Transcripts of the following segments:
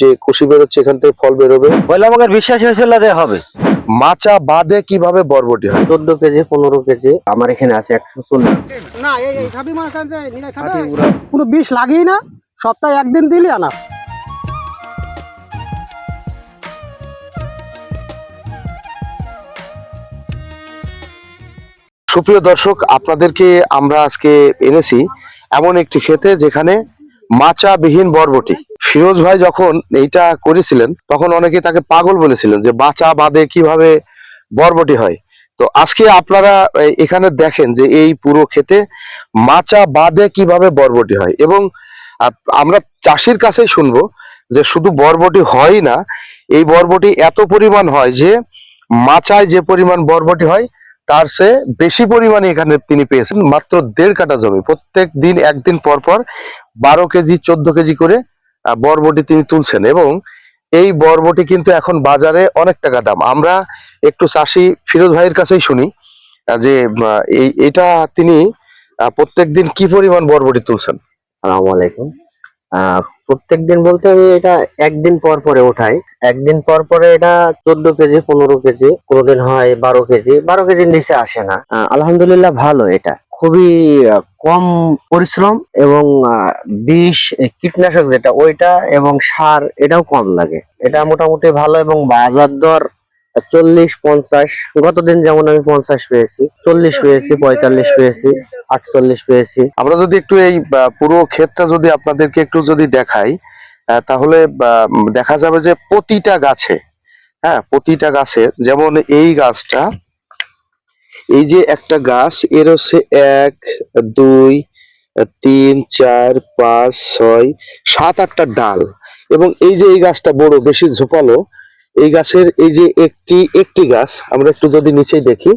যে কুশি বেরোচ্ছে এখান থেকে ফল বেরোবে। বলে আমাকে বিশ্বাস হয়েছিল যে হবে। মাচা বাদে কীভাবে বরবটি হয়? চোদ্দ কেজি পনেরো কেজি। আমার এখানে আছে একশো চল্লিশ। না কোনো বিষ লাগিয়ে না। সপ্তাহে একদিন দিলি আনা। সুপ্রিয় দর্শক আপনাদেরকে আমরা আজকে এনেছি এমন একটি ক্ষেতে যেখানে মাচা বিহীন বরবটি। ফিরোজ ভাই যখন এইটা করেছিলেন, তখন অনেকে তাকে পাগল বলেছিলেন যে বাচা বাদে কীভাবে বরবটি হয়। তো আজকে আপনারা এখানে দেখেন যে এই পুরো ক্ষেতে মাচা বাদে কীভাবে বরবটি হয়। এবং আমরা চাষির কাছেই শুনব যে শুধু বরবটি হয় না, এই বরবটি এত পরিমাণ হয় যে মাচায় যে পরিমাণ বরবটি হয় তার সে বেশি পরিমাণে এখানে তিনি পেয়েছেন মাত্র দেড় কাটা জমি। প্রত্যেক দিন, একদিন পর পর বারো কেজি, চোদ্দ কেজি করে বরবটি তিনি তুলছেন এবং এই বরবটি কিন্তু এখন বাজারে অনেক টাকা দাম। আমরা একটু চাষি ফিরোজ ভাইয়ের কাছেই শুনি যে এই, এটা তিনি প্রত্যেক দিন কি পরিমাণ বরবটি তুলছেন? সালাম আলাইকুম। প্রত্যেক দিন বলতে আমি এটা একদিন পর পরে উঠাই। একদিন পর পরে এটা চোদ্দ কেজি, পনেরো কেজি, কোনোদিন হয় বারো কেজি, বারো কেজির নিচে আসে না। আলহামদুলিল্লাহ ভালো এটা। খুবই কম পরিশ্রম এবং বিষ কীটনাশক যেটা, ওইটা এবং সার, এটাও কম লাগে। এটা মোটামুটি ভালো এবং বাজার দর চল্লিশ, পঞ্চাশ। গতদিন যেমন আমি পঞ্চাশ পেয়েছি, চল্লিশ পেয়েছি, পঁয়তাল্লিশ পেয়েছি, আটচল্লিশ পেয়েছি। আমরা যদি একটু এই পুরো ক্ষেতটা যদি আপনাদেরকে একটু যদি দেখাই তাহলে দেখা যাবে যে প্রতিটা গাছে হ্যাঁ প্রতিটা গাছে, যেমন এই গাছটা, এই যে একটা গাছ, এর হচ্ছে এক, দুই, তিন, চার, পাঁচ, ছয়, সাত, আটটা ডাল। এবং এই যে এই গাছটা বড়, বেশি ঝোপালো এই গাছের, এই যে একটি একটি গাছ, আমরা একটু যদি নিচেই দেখি,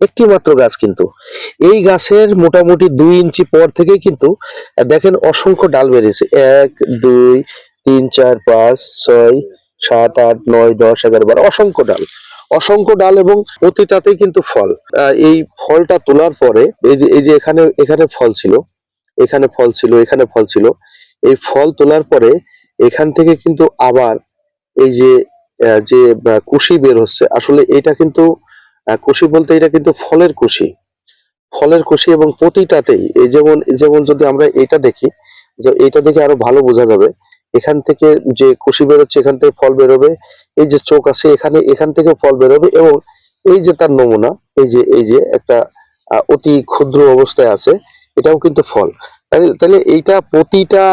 একটি মাত্র গাছ কিন্তু। এই গাছের মোটামুটি দুই ইঞ্চি পর থেকেই কিন্তু, দেখেন অসংখ্য ডাল বেরিয়েছে। এক, দুই, তিন, চার, পাঁচ, ছয়, সাত, আট, নয়, দশ, এগারো, বারো, অসংখ্য ডাল। অসংখ্য ডাল এবং প্রতিটাতেই কিন্তু ফল। এই ফলটা তোলার পরে, এই যে এই যে এখানে এখানে ফল ছিল, এখানে ফল ছিল, এখানে ফল ছিল, এই ফল তোলার পরে এখান থেকে কিন্তু আবার এই যে যে কুশি বের হচ্ছে, আসলে এটা কিন্তু কুশি বলতে এটা কিন্তু ফলের কুশি। ফলের কুশি এবং প্রতিটাতেই, এই যেমন যেমন যদি আমরা এটা দেখি, যে এটা দেখে আরও ভালো বোঝা যাবে, এখান থেকে যে কুশি বেরোচ্ছে, এখান থেকে ফল বেরোবে, এই যে চোখ আছে, এখানে, এখান থেকে ফল বেরোবে এবং এই যে তার নমুনা, এই যে এই যে একটা অতি ক্ষুদ্র অবস্থায় আছে, এটাও কিন্তু ফল। তাহলে এইটা প্রতিটা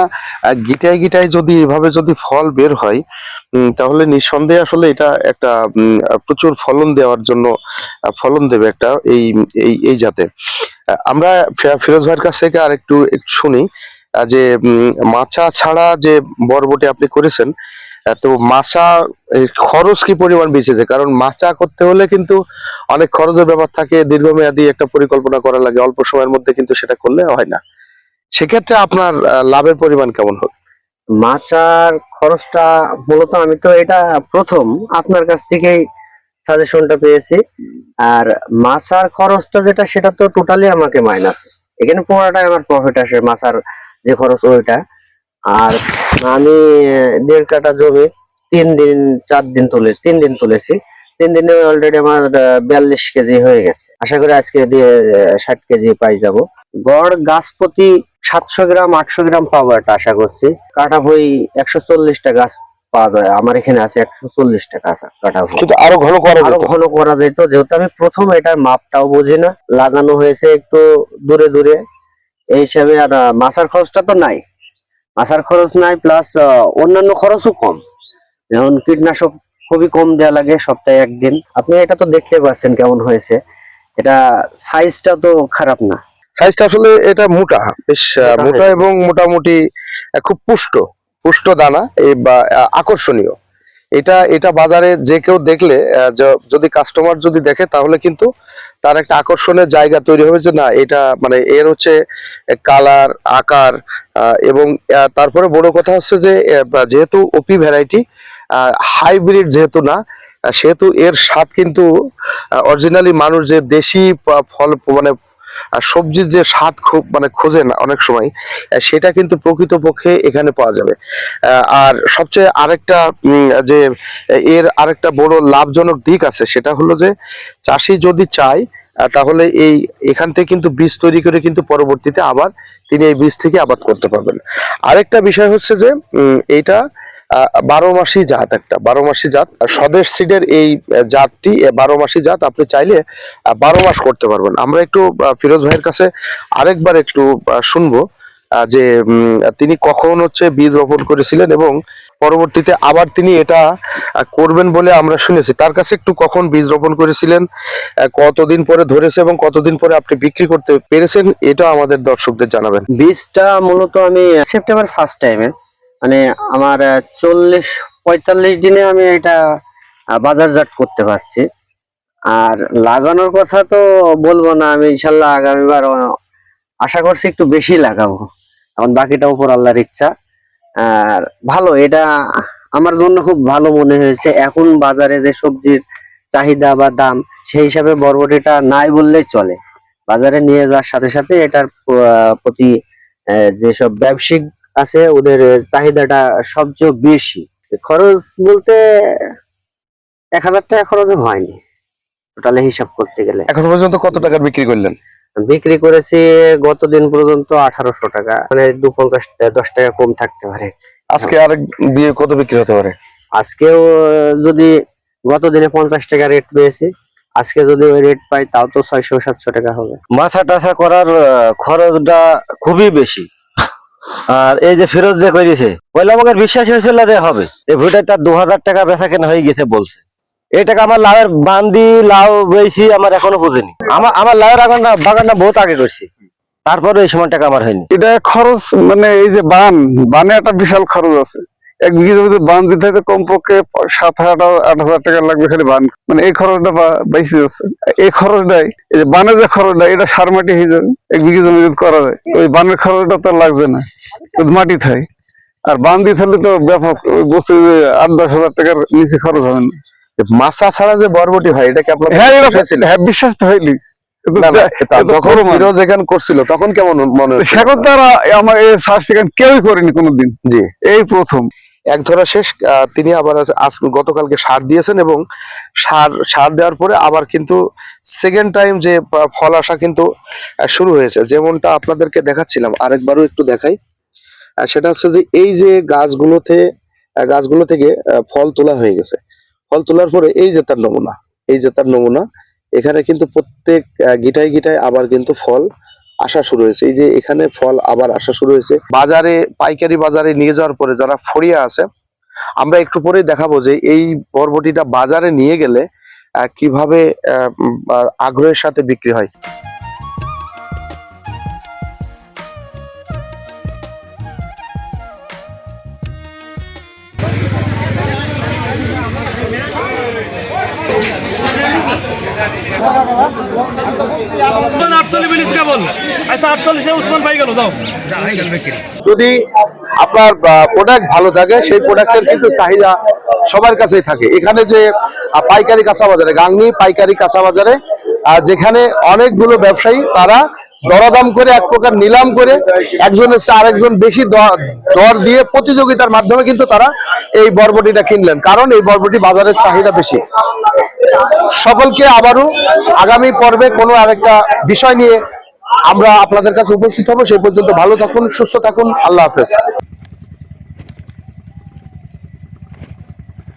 গিটায় গিটায় যদি এভাবে যদি ফল বের হয় তাহলে নিঃসন্দেহে আসলে এটা একটা প্রচুর ফলন দেওয়ার জন্য ফলন দেবে একটা এই এই এই জাতে। আমরা ফিরোজ ভাইয়ের কাছ থেকে আর একটু শুনি যে মাচা ছাড়া যে বরবটি আপনি করেছেন তো এই খরচ কি পরিমাণ বেঁচেছে? কারণ মাচা করতে হলে কিন্তু অনেক খরচের ব্যাপার থাকে, দীর্ঘমেয়াদী একটা পরিকল্পনা করা লাগে, অল্প সময়ের মধ্যে কিন্তু সেটা করলে হয় না। সেক্ষেত্রে আপনার লাভের পরিমাণ কেমন হবে মাচার খরচটা মূলত আমি তো এটা প্রথম আপনার কাছ থেকেই সাজেশনটা পেয়েছি। আর মাছার খরচটা যেটা, সেটা তো টোটালি আমাকে মাইনাস এখানে পুরোটাই আমার প্রফিট আসে মাচার যে খরচ ওইটা। আর আমি দেড় কাটা জমি তিন দিন, চার দিন তুলে, তিন দিন তুলেছি। তিন দিনে অলরেডি আমার বিয়াল্লিশ কেজি হয়ে গেছে। আশা করি আজকে দিয়ে ষাট কেজি পাই যাব। গড় গাছ প্রতি সাতশো গ্রাম আটশো গ্রাম পাবো এটা আশা করছি। কাটা বই একশো চল্লিশটা গাছ পাওয়া যায়। আমার এখানে আছে একশো চল্লিশটা গাছ কাটা বই কিন্তু আরও ঘন করা আরও ঘন করা যেত যেহেতু আমি প্রথম এটার মাপটাও বুঝি না। লাগানো হয়েছে একটু দূরে দূরে। এই হিসাবে আর মাছার খরচটা তো নাই। মাছার খরচ নাই প্লাস অন্যান্য খরচও কম। যেমন কীটনাশক খুবই কম দেওয়া লাগে সপ্তাহে একদিন। আপনি এটা তো দেখতে পাচ্ছেন কেমন হয়েছে। এটা সাইজটা তো খারাপ না। সাইজটা আসলে এটা মোটা বেশ মোটা এবং মোটামুটি খুব পুষ্ট পুষ্ট দানা এই বা আকর্ষণীয়। এটা এটা বাজারে যে কেউ দেখলে যদি কাস্টমার যদি দেখে তাহলে কিন্তু তার একটা আকর্ষণের জায়গা তৈরি হবে যে না এটা মানে এর হচ্ছে কালার আকার এবং তারপরে বড় কথা হচ্ছে যে যেহেতু ওপি ভ্যারাইটি হাইব্রিড যেহেতু না সেহেতু এর স্বাদ কিন্তু অরিজিনালি মানুষ যে দেশি ফল মানে আহ, সবজির যে স্বাদ খুব মানে খোঁজেন অনেক সময় সেটা কিন্তু প্রকৃতপক্ষে এখানে পাওয়া যাবে। আর সবচেয়ে আরেকটা যে এর আরেকটা বড় লাভজনক দিক আছে সেটা হলো যে চাষি যদি চায় তাহলে এই এখান থেকে কিন্তু বীজ তৈরি করে কিন্তু পরবর্তীতে আবার তিনি এই বীজ থেকে আবাদ করতে পারবেন। আরেকটা বিষয় হচ্ছে যে আহ, বারো মাসি জাত একটা, বারো মাসি জাত। স্বদেশ সিডের এই জাতটি বারো মাসি জাত, আপনি চাইলে বারো মাস করতে পারবেন। আমরা একটু ফিরোজ ভাইয়ের কাছে আরেকবার একটু শুনব যে তিনি কখন হচ্ছে বীজ রোপণ করেছিলেন এবং পরবর্তীতে আবার তিনি এটা করবেন বলে আমরা শুনেছি। তার কাছে একটু কখন বীজ রোপণ করেছিলেন কতদিন পরে ধরেছে এবং কতদিন পরে আপনি বিক্রি করতে পেরেছেন, এটা আমাদের দর্শকদের জানাবেন। বীজটা মূলত আমি সেপ্টেম্বর ফার্স্ট টাইমে মানে আমার চল্লিশ, পঁয়তাল্লিশ দিনে আমি এটা বাজারজাত করতে পারছি। আর লাগানোর কথা তো বলব না, আমি ইনশাল্লাহ আগামীবার আশা করছি একটু বেশি লাগাবো। এখন বাকিটা উপর আল্লাহর ইচ্ছা। আর ভালো, এটা আমার জন্য খুব ভালো মনে হয়েছে। এখন বাজারে যে সবজির চাহিদা বা দাম, সেই হিসাবে বরবটিটা নাই বললেই চলে। বাজারে নিয়ে যাওয়ার সাথে সাথে এটার প্রতি যেসব ব্যবসায়িক আছে ওদের চাহিদাটা সবচেয়ে বেশি। খরচ বলতে এক হাজার টাকা খরচ হয়নি টোটালে হিসাব করতে গেলে। এখন পর্যন্ত কত টাকার বিক্রি করলেন? বিক্রি করেছি গতদিন পর্যন্ত আঠারোশো টাকা মানে দু পঞ্চাশ দশ টাকা কম থাকতে পারে। আজকে আর বিয়ে কত বিক্রি হতে পারে? আজকেও যদি গত দিনে পঞ্চাশ টাকা রেট পেয়েছি আজকে যদি ওই রেট পাই তাও তো ছয়শো সাতশো টাকা হবে। মাথা টাছা করার খরচটা খুবই বেশি। আর এই যে ফেরত যে করেছে পয়লা আমাকে বিশ্বাস হয়েছিল যে হবে। এই ভুটারটা দু হাজার টাকা বেচা কেনা হয়ে গেছে বলছে। এই টাকা আমার লাউয়ের বান্দি, লাউ বেশি আমার এখনও বুঝেনি। আমার আমার লাউয়ের আগুন বাগানটা বহুত আগে করছি। তারপরে এই সময় টাকা আমার হয়নি। এটা খরচ মানে এই যে বান, বানে একটা বিশাল খরচ আছে। এক বিঘে জমিতে বান দিতে হয়তো কমপক্ষে সাত আট আট হাজার টাকা লাগবে খালি বান। মানে এই খরচটা বেশি আছে এই খরচটাই এই যে বানের যে খরচটা এটা সার মাটি হয়ে যাবে এক বিঘে জমি যদি করা যায় ওই বানের খরচটা তো লাগবে না। শুধু মাটি থাই আর বান দিতে হলে তো ব্যাপক বছর আট দশ হাজার টাকার নিচে খরচ হবে না। মাছা ছাড়া যে বরবটি হয় এটা কি আপনার হ্যাঁ এটা হ্যাঁ বিশ্বাস তো হয়নি। যখন এখানে করছিল তখন কেমন মনে হচ্ছিল? সেখন তারা আমার এই সার সেখানে কেউই করেনি কোনোদিন। জি। এই প্রথম। এক ধরা শেষ তিনি আবার আজ- গতকালকে সার দিয়েছেন এবং সার সার দেওয়ার পরে আবার কিন্তু সেকেন্ড টাইম যে ফল আসা কিন্তু শুরু হয়েছে। যেমনটা আপনাদেরকে দেখাচ্ছিলাম, আরেকবারও একটু দেখাই। সেটা হচ্ছে যে এই যে গাছগুলোতে গাছগুলো থেকে ফল তোলা হয়ে গেছে। ফল তোলার পরে এই যে তার নমুনা, এই যে তার নমুনা, এখানে কিন্তু প্রত্যেক গিটায় গিটায় আবার কিন্তু ফল আসা শুরু হয়েছে। এই যে এখানে ফল আবার আসা শুরু হয়েছে। বাজারে, পাইকারি বাজারে নিয়ে যাওয়ার পরে যারা ফড়িয়া আছে, আমরা একটু পরেই দেখাবো যে এই বরবটিটা বাজারে নিয়ে গেলে কীভাবে আগ্রহের সাথে বিক্রি হয়। আচ্ছা যদি আপনার প্রোডাক্ট ভালো থাকে, সেই প্রোডাক্টের কিন্তু চাহিদা সবার কাছেই থাকে। এখানে যে পাইকারি কাঁচা বাজারে গাংনি পাইকারি কাঁচা বাজারে যেখানে অনেকগুলো ব্যবসায়ী, তারা দরদাম করে, এক প্রকার নিলাম করে একজনের চেয়ে আরেকজন বেশি দর দিয়ে প্রতিযোগিতার মাধ্যমে কিন্তু তারা এই বর্বটিটা কিনলেন। কারণ এই বর্বটি বাজারের চাহিদা বেশি। সকলকে আবারও আগামী পর্বে কোনো আরেকটা বিষয় নিয়ে আমরা আপনাদের কাছে উপস্থিত হব। সেই পর্যন্ত ভালো থাকুন, সুস্থ থাকুন। আল্লাহ হাফেজ।